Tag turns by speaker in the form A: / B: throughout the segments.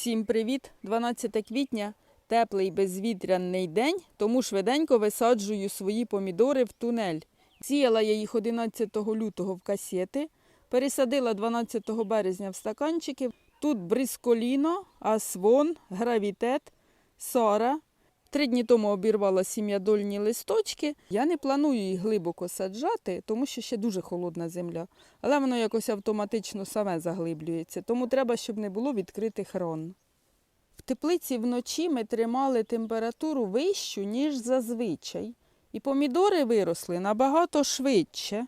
A: Всім привіт! 12 квітня, теплий безвітряний день, тому швиденько висаджую свої помідори в тунель. Сіяла я їх 11 лютого в касети, пересадила 12 березня в стаканчики. Тут брисколіно, асвон, гравітет, сара. Три дні тому обірвала сім'ядольні листочки. Я не планую їх глибоко саджати, тому що ще дуже холодна земля. Але воно якось автоматично саме заглиблюється, тому треба, щоб не було відкритих ран. В теплиці вночі ми тримали температуру вищу, ніж зазвичай, і помідори виросли набагато швидше.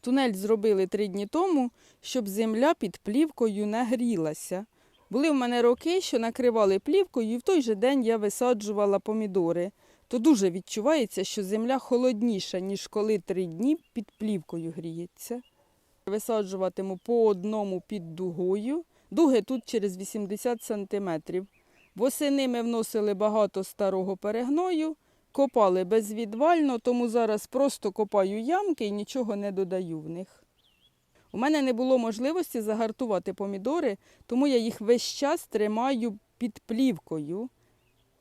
A: Тунель зробили три дні тому, щоб земля під плівкою не грілася. Були в мене роки, що накривали плівкою, і в той же день я висаджувала помідори. То дуже відчувається, що земля холодніша, ніж коли три дні під плівкою гріється. Висаджуватиму по одному під дугою. Дуги тут через 80 сантиметрів. Восени ми вносили багато старого перегною, копали безвідвально, тому зараз просто копаю ямки і нічого не додаю в них. У мене не було можливості загартувати помідори, тому я їх весь час тримаю під плівкою.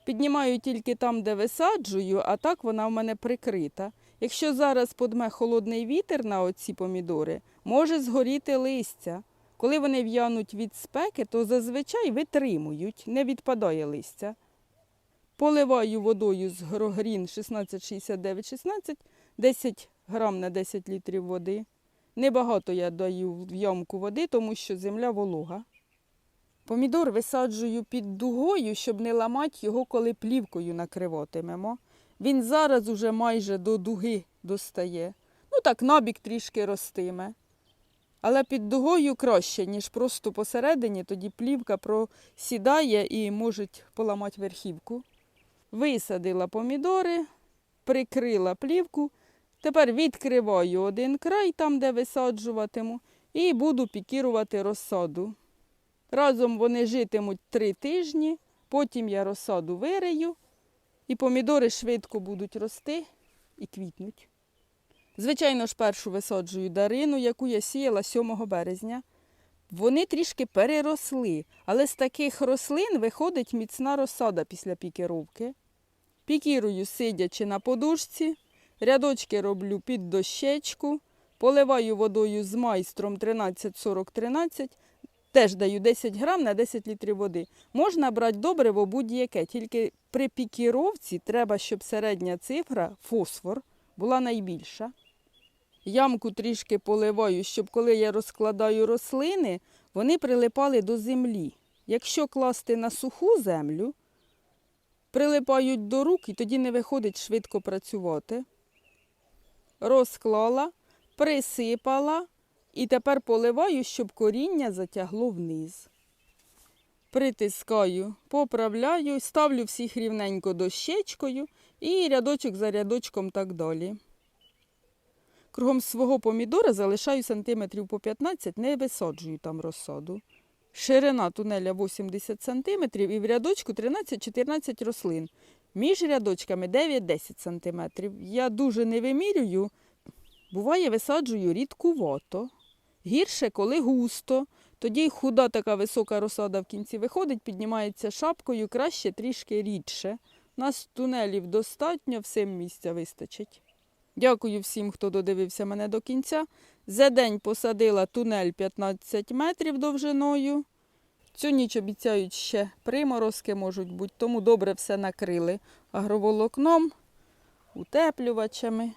A: Піднімаю тільки там, де висаджую, а так вона в мене прикрита. Якщо зараз подме холодний вітер на оці помідори, може згоріти листя. Коли вони в'януть від спеки, то зазвичай витримують, не відпадає листя. Поливаю водою з грогрін 1669-16, 10 грам на 10 літрів води. Небагато я даю в ямку води, тому що земля волога. Помідор висаджую під дугою, щоб не ламати його, коли плівкою накриватимемо. Він зараз уже майже до дуги достає. Ну так, набік трішки ростиме. Але під дугою краще, ніж просто посередині, тоді плівка просідає і може поламати верхівку. Висадила помідори, прикрила плівку. Тепер відкриваю один край, там, де висаджуватиму, і буду пікірувати розсаду. Разом вони житимуть три тижні, потім я розсаду вирию, і помідори швидко будуть рости і квітнуть. Звичайно ж, першу висаджую дарину, яку я сіяла 7 березня. Вони трішки переросли, але з таких рослин виходить міцна розсада після пікіровки. Пікірую, сидячи на подушці, рядочки роблю під дощечку, поливаю водою з майстром 13-40-13, теж даю 10 грам на 10 літрів води. Можна брати добриво будь-яке, тільки при пікіровці треба, щоб середня цифра, фосфор, була найбільша. Ямку трішки поливаю, щоб коли я розкладаю рослини, вони прилипали до землі. Якщо класти на суху землю, прилипають до рук і тоді не виходить швидко працювати. Розклала, присипала і тепер поливаю, щоб коріння затягло вниз. Притискаю, поправляю, ставлю всіх рівненько дощечкою і рядочок за рядочком так далі. Кругом свого помідора залишаю сантиметрів по 15, не висаджую там розсаду. Ширина тунеля 80 сантиметрів і в рядочку 13-14 рослин. Між рядочками 9-10 сантиметрів. Я дуже не вимірюю. Буває, висаджую рідкувато. Гірше, коли густо. Тоді худа така висока розсада в кінці виходить, піднімається шапкою, краще трішки рідше. Нас тунелів достатньо, всім місця вистачить. Дякую всім, хто додивився мене до кінця. За день посадила тунель 15 метрів довжиною. Цю ніч обіцяють ще приморозки можуть бути, тому добре все накрили агроволокном, утеплювачами.